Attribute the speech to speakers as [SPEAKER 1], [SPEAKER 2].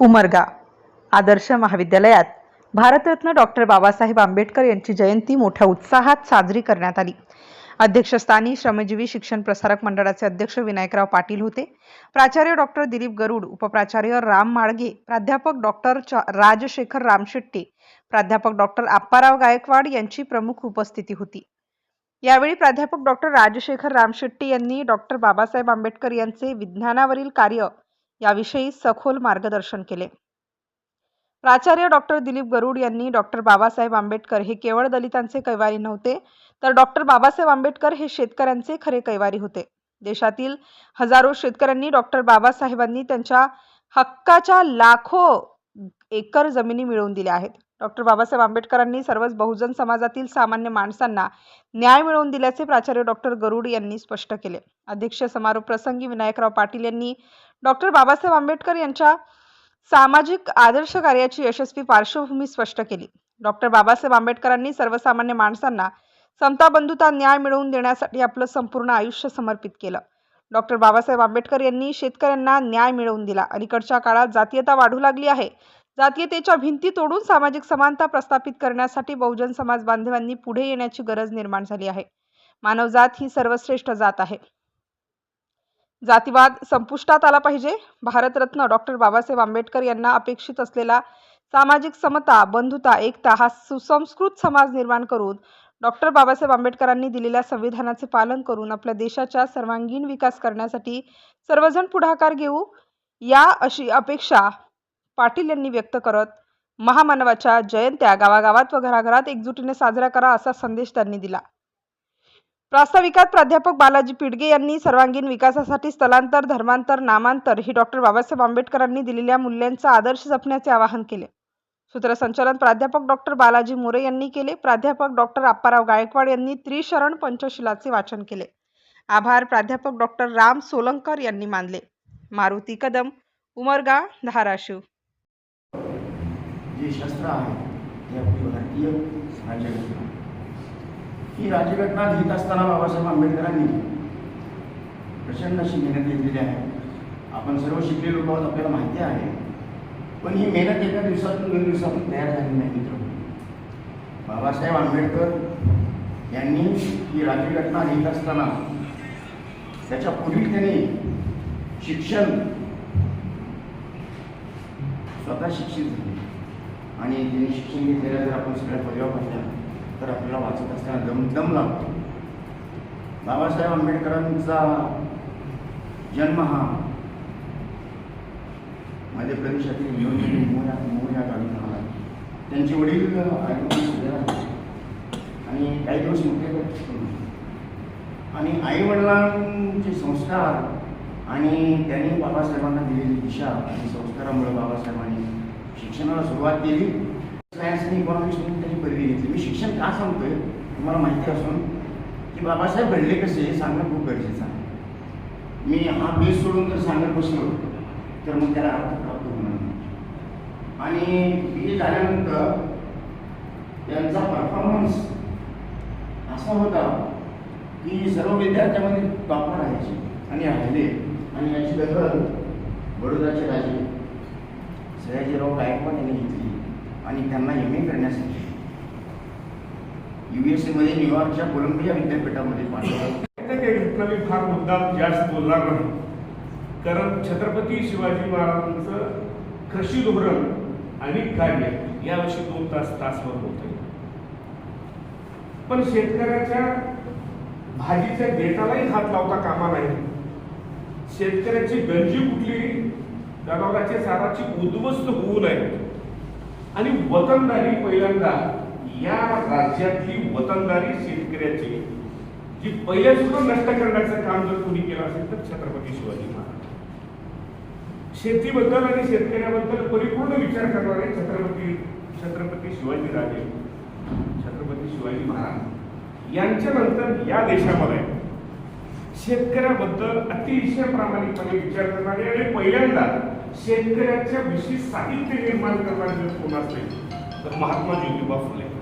[SPEAKER 1] उमरगा. आदर्श महाविद्यालयात भारतरत्न डॉक्टर बाबासाहेब आंबेडकर यांची जयंती मोठ्या उत्साहात साजरी करण्यात आली. अध्यक्षस्थानी श्रमजीवी शिक्षण प्रसारक मंडळाचे अध्यक्ष विनायकराव पाटील होते. प्राचार्य डॉक्टर दिलीप गरुड उपप्राचार्य राम माळगे प्राध्यापक डॉक्टर राजशेखर रामशेट्टी प्राध्यापक डॉक्टर आप्पाराव गायकवाड यांची प्रमुख उपस्थिती होती. यावेळी प्राध्यापक डॉक्टर राजशेखर रामशेट्टी यांनी डॉक्टर बाबासाहेब आंबेडकर यांचे विज्ञानावरील कार्य याविषयी सखोल मार्गदर्शन केले. प्राचार्य डॉक्टर दिलीप गरुड यांनी डॉक्टर बाबासाहेब आंबेडकर हे केवळ दलितांचे कैवारी नव्हते तर डॉक्टर बाबासाहेब आंबेडकर हे शेतकऱ्यांचे खरे कैवारी होते. देशातील हजारो शेतकऱ्यांनी डॉक्टर बाबासाहेबांनी त्यांच्या हक्काच्या लाखो एकर जमिनी मिळवून दिल्या आहेत. डॉक्टर बाबासाहेब आंबेडकरांनी सर्वच बहुजन समाजातील सामान्य माणसांना न्याय मिळवून दिल्याचे प्राचार्य डॉक्टर गरुड यांनी स्पष्ट केले. अध्यक्ष समारोप प्रसंगी विनायकराव पाटील यांनी डॉक्टर बाबासाहेब आंबेडकर यांच्या सामाजिक आदर्श कार्याची यशस्वी पार्श्वभूमी स्पष्ट केली. डॉक्टर बाबासाहेब आंबेडकरांनी सर्वसामान्य माणसांना समता बंधुता न्याय मिळवून देण्यासाठी आपलं संपूर्ण आयुष्य समर्पित केलं. डॉक्टर बाबासाहेब आंबेडकर यांनी शेतकऱ्यांना न्याय मिळवून दिला. अलीकडच्या काळात जातीयता वाढू लागली आहे. जातीयतेच्या भिंती तोडून सामाजिक समानता प्रस्थापित करण्यासाठी बहुजन समाज बांधवांनी पुढे येण्याची गरज निर्माण झाली आहे. मानवजात ही सर्वश्रेष्ठ जात आहे. जातीवाद संपुष्टात आला पाहिजे. भारतरत्न डॉक्टर बाबासाहेब आंबेडकर यांना अपेक्षित असलेला सामाजिक समता बंधुता एकता हा सुसंस्कृत समाज निर्माण करून डॉक्टर बाबासाहेब आंबेडकरांनी दिलेल्या संविधानाचे पालन करून आपल्या देशाच्या सर्वांगीण विकास करण्यासाठी सर्वजण पुढाकार घेऊ या अशी अपेक्षा पाटील यांनी व्यक्त करत महामानवाच्या जयंत्या गावागावात व घराघरात एकजुटीने साजरा करा असा संदेश त्यांनी दिला. प्रास्ताविकात प्राध्यापक बालाजी पिडगे यांनी सर्वांगीण विकासासाठी स्थलांतर धर्मांतर नामांतर ही डॉक्टर बाबासाहेब आंबेडकरांनी दिलेल्या मूल्यांचा आदर्श जपण्याचे आवाहन केले. सूत्रसंचालन प्राध्यापक डॉक्टर बालाजी मोरे यांनी केले. प्राध्यापक डॉक्टर आप्पाराव गायकवाड यांनी त्रिशरण पंचशिलाचे वाचन केले. आभार प्राध्यापक डॉक्टर राम सोलंकर यांनी मानले. मारुती कदम उमरगा धाराशिव.
[SPEAKER 2] जे शस्त्र आहे. ते आपली भारतीय राज्यघटना. ही राज्यघटना लिहित असताना बाबासाहेब आंबेडकरांनी प्रचंड अशी मेहनत घेतलेली आहे. आपण सर्व शिकलेले लोक आहोत आपल्याला माहिती आहे. पण ही मेहनत एका दिवसातून दोन दिवसातून तयार झाली नाही मित्र. बाबासाहेब आंबेडकर यांनी ही राज्यघटना लिहित असताना त्याच्या पुढील त्यांनी शिक्षण स्वतः शिक्षित झाले. आणि त्यांनी शिक्षण घेतलेल्या जर आपण सगळ्या परिवार पाहिल्या तर आपल्याला वाचत असताना दम दम लागतो. बाबासाहेब आंबेडकरांचा जन्म हा मध्य प्रदेशातील नियोजन मोया मोह या गावी झाला. त्यांचे वडील आणि काही दिवस मोठे आणि आई वडिलांचे संस्कार आणि त्यांनी बाबासाहेबांना दिलेली दिशा आणि संस्कारामुळे बाबासाहेबांनी शिक्षणाला सुरुवात केली. सायन्स आणि इकॉनॉमिक्स म्हणून त्यांनी पदवी घेतली. मी शिक्षण का सांगतोय? तुम्हाला माहिती असून की बाबासाहेब घडले कसे हे सांगणं खूप गरजेचं आहे. मी हा बेस सोडून जर सांगत बसलो तर मग त्याला अर्थ प्राप्त होणार नाही. आणि बी झाल्यानंतर त्यांचा परफॉर्मन्स असा होता की सर्व विद्यार्थ्यामध्ये टॉपर राहायचे आणि राहिले. आणि याची दखल बडोदाचे राजे सयाजीराव गायकवाड यांनी घेतली. आणि त्यांना एम ए करण्यासाठी यू एस एमध्ये न्यूयॉर्कच्या कोलंबिया विद्यापीठामध्ये पाठवलं.
[SPEAKER 3] मी फार मुद्दा जास्त बोलणार नाही. कारण छत्रपती शिवाजी महाराजांचं कृषी धोरण आणि कार्य याविषयी दोन तास तासभर होत पण शेतकऱ्याच्या भाजीच्या देठालाही हात लावता कामा नाही. शेतकऱ्याची गंजी कुठली जनावरांच्या साराची उद्ध्वस्त होऊ नये. आणि वतनदारी पहिल्यांदा या राज्यातली वतनदारी शेतकऱ्याची जी पहिल्यापासून नष्ट करण्याचं काम जर कोणी केलं असेल तर छत्रपती शिवाजी महाराज. शेतीबद्दल आणि शेतकऱ्याबद्दल परिपूर्ण विचार करणारे छत्रपती छत्रपती शिवाजी राजे छत्रपती शिवाजी महाराज. यांच्यानंतर या देशामध्ये शेतकऱ्याबद्दल अतिशय प्रामाणिकपणे विचार करणारे आणि पहिल्यांदा शेतकऱ्यांच्या विशेष साहित्य निर्माण करणारे जर कोण असले तर महात्मा ज्योतिबा फुले.